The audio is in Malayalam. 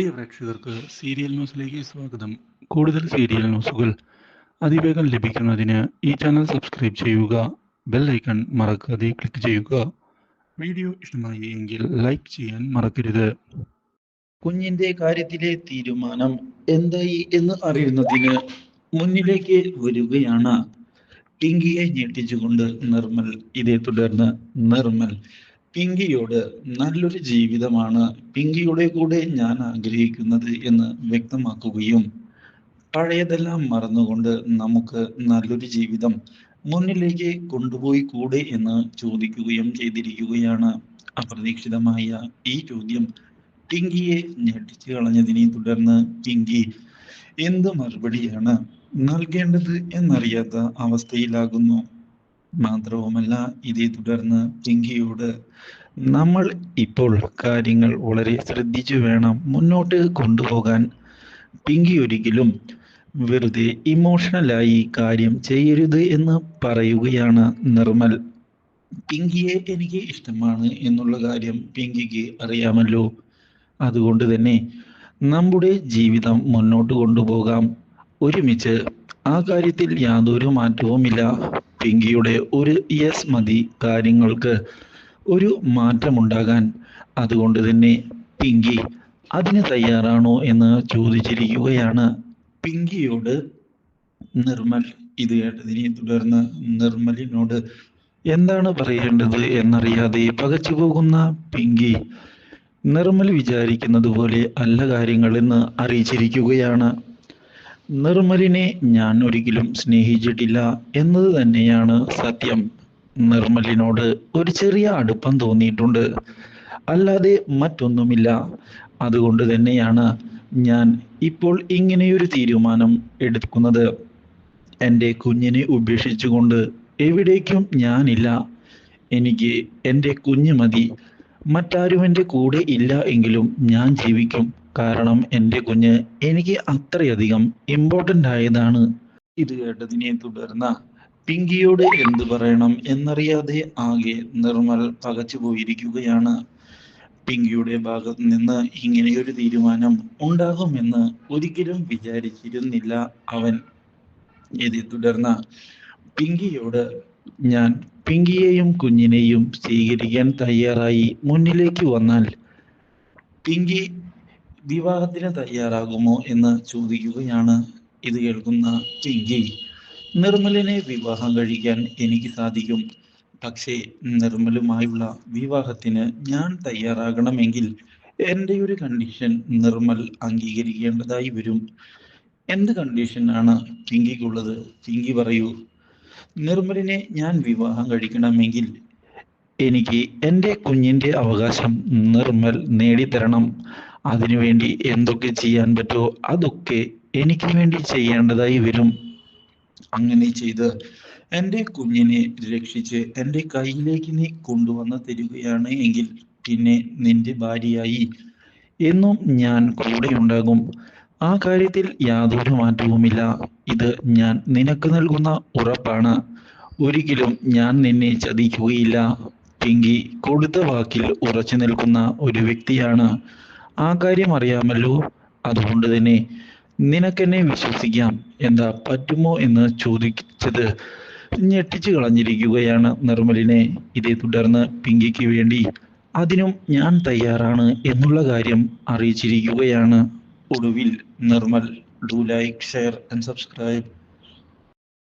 പ്രിയ പ്രേക്ഷകർക്ക് സീരിയൽ ന്യൂസിലേക്ക് സ്വാഗതം. കൂടുതൽ സീരിയൽ ന്യൂസുകൾ അതിവേഗം ലഭിക്കുന്നതിന് ഈ ചാനൽ സബ്സ്ക്രൈബ് ചെയ്യുക ബെൽ ഐക്കൺ മറക്കാതെ ക്ലിക്ക് ചെയ്യുക. വീഡിയോ ഇഷ്ടമായി എങ്കിൽ ലൈക്ക് ചെയ്യാൻ മറക്കരുത്. കുഞ്ഞിന്റെ കാര്യത്തിലെ തീരുമാനം എന്തായി എന്ന് അറിയുന്നതിന് മുന്നിലേക്ക് വരികയാണ്. ടിങ്കിയെ ഞെട്ടിച്ചുകൊണ്ട് നിർമ്മൽ ഇതേ തുടർന്ന് നിർമ്മൽ പിങ്കിയോട് നല്ലൊരു ജീവിതമാണ് പിങ്കിയുടെ കൂടെ ഞാൻ ആഗ്രഹിക്കുന്നത് എന്ന് വ്യക്തമാക്കുകയും പഴയതെല്ലാം മറന്നുകൊണ്ട് നമുക്ക് നല്ലൊരു ജീവിതം മുന്നിലേക്ക് കൊണ്ടുപോയി കൂടെ എന്ന് ചോദിക്കുകയും ചെയ്തിരിക്കുകയാണ്. അപ്രതീക്ഷിതമായ ഈ ചോദ്യം പിങ്കിയെ ഞെട്ടിച്ചു കളഞ്ഞതിനെ തുടർന്ന് പിങ്കി എന്ത് മറുപടിയാണ് നൽകേണ്ടത് എന്നറിയാത്ത അവസ്ഥയിലാകുന്നു. മാത്രവുമല്ല ഇതേ തുടർന്ന് പിങ്കിയോട് നമ്മൾ ഇപ്പോൾ കാര്യങ്ങൾ വളരെ ശ്രദ്ധിച്ചു വേണം മുന്നോട്ട് കൊണ്ടുപോകാൻ പിങ്കി ഒരിക്കലും വെറുതെ ഇമോഷണലായി കാര്യം ചെയ്യരുത് എന്ന് പറയുകയാണ് നിർമ്മൽ. പിങ്കിയെ എനിക്ക് ഇഷ്ടമാണ് എന്നുള്ള കാര്യം പിങ്കിക്ക് അറിയാമല്ലോ. അതുകൊണ്ട് തന്നെ നമ്മുടെ ജീവിതം മുന്നോട്ട് കൊണ്ടുപോകാം. ഒരുമിച്ച് ആ കാര്യത്തിൽ യാതൊരു മാറ്റവുമില്ല. പിങ്കിയുടെ ഒരു യെസ് മതി കാര്യങ്ങൾക്ക് ഒരു മാറ്റമുണ്ടാകാൻ. അതുകൊണ്ട് തന്നെ പിങ്കി അതിന് തയ്യാറാണോ എന്ന് ചോദിച്ചിരിക്കുകയാണ്. പിങ്കിയോട് നിർമ്മൽ ഇത് കേട്ടതിനെ തുടർന്ന് നിർമ്മലിനോട് എന്താണ് പറയേണ്ടത് എന്നറിയാതെ പകച്ചു പോകുന്ന പിങ്കി നിർമ്മൽ വിചാരിക്കുന്നത് പോലെ അല്ല കാര്യങ്ങളെന്ന് അറിയിച്ചിരിക്കുകയാണ്. നിർമ്മലിനെ ഞാൻ ഒരിക്കലും സ്നേഹിച്ചിട്ടില്ല എന്നത് തന്നെയാണ് സത്യം. നിർമ്മലിനോട് ഒരു ചെറിയ അടുപ്പം തോന്നിയിട്ടുണ്ട്. അല്ലാതെ മറ്റൊന്നുമില്ല. അതുകൊണ്ട് തന്നെയാണ് ഞാൻ ഇപ്പോൾ ഇങ്ങനെയൊരു തീരുമാനം എടുക്കുന്നത്. എന്റെ കുഞ്ഞിനെ ഉപേക്ഷിച്ചുകൊണ്ട് എവിടേക്കും ഞാനില്ല. എനിക്ക് എന്റെ കുഞ്ഞ് മതി. മറ്റാരും എന്റെ കൂടെ ഇല്ല എങ്കിലും ഞാൻ ജീവിക്കും. കാരണം എന്റെ കുഞ്ഞ് എനിക്ക് അത്രയധികം ഇമ്പോർട്ടന്റ് ആയതാണ്. ഇത് കേട്ടതിനെ തുടർന്ന് പിങ്കിയോട് എന്ത് പറയണം എന്നറിയാതെ ആകെ നിർമ്മൽ പകച്ചു പോയിരിക്കുകയാണ്. പിങ്കിയുടെ ഭാഗത്ത് നിന്ന് ഇങ്ങനെയൊരു തീരുമാനം ഉണ്ടാകുമെന്ന് ഒരിക്കലും വിചാരിച്ചിരുന്നില്ല അവൻ. ഇതേ തുടർന്ന് പിങ്കിയോട് ഞാൻ പിങ്കിയെയും കുഞ്ഞിനെയും സ്വീകരിക്കാൻ തയ്യാറായി. മുന്നിലേക്ക് വന്നാൽ പിങ്കി വിവാഹത്തിന് തയ്യാറാകുമോ എന്ന് ചോദിക്കുകയാണ് ഇത് കേൾക്കുന്ന പിങ്കി. നിർമ്മലിനെ വിവാഹം കഴിക്കാൻ എനിക്ക് സാധിക്കും. പക്ഷേ നിർമ്മലുമായുള്ള വിവാഹത്തിന് ഞാൻ തയ്യാറാകണമെങ്കിൽ എന്റെ ഒരു കണ്ടീഷൻ നിർമ്മൽ അംഗീകരിക്കേണ്ടതായി വരും. എന്ത് കണ്ടീഷനാണ് പിങ്കിക്കുള്ളത്? പിങ്കി പറയൂ. നിർമ്മലിനെ ഞാൻ വിവാഹം കഴിക്കണമെങ്കിൽ എനിക്ക് എന്റെ കുഞ്ഞിന്റെ അവകാശം നിർമ്മൽ നേടിത്തരണം. അതിനുവേണ്ടി എന്തൊക്കെ ചെയ്യാൻ പറ്റുമോ അതൊക്കെ എനിക്ക് വേണ്ടി ചെയ്യേണ്ടതായി വരും. അങ്ങനെ ചെയ്ത് എന്റെ കുഞ്ഞിനെ രക്ഷിച്ച് എന്റെ കയ്യിലേക്ക് നീ കൊണ്ടുവന്ന് തരികയാണ് എങ്കിൽ പിന്നെ നിന്റെ ഭാര്യയായി എന്നും ഞാൻ കൂടെ ഉണ്ടാകും ആ കാര്യത്തിൽ യാതൊരു മാറ്റവുമില്ല. ഇത് ഞാൻ നിനക്ക് നൽകുന്ന ഉറപ്പാണ്. ഒരിക്കലും ഞാൻ നിന്നെ ചതിക്കുകയില്ല. പിങ്കി കൊടുത്ത വാക്കിൽ ഉറച്ചു നിൽക്കുന്ന ഒരു വ്യക്തിയാണ് ആ കാര്യം അറിയാമല്ലോ. അതുകൊണ്ട് തന്നെ നിനക്കെന്നെ വിശ്വസിക്കാം. എന്താ പറ്റുമോ എന്ന് ചോദിച്ചത് ഞെട്ടിച്ചു കളഞ്ഞിരിക്കുകയാണ് നിർമ്മലിനെ. ഇതേ തുടർന്ന് പിങ്കിക്ക് വേണ്ടി അതിനും ഞാൻ തയ്യാറാണ് എന്നുള്ള കാര്യം അറിയിച്ചിരിക്കുകയാണ്. ഒടുവിൽ Nirmal do like share and subscribe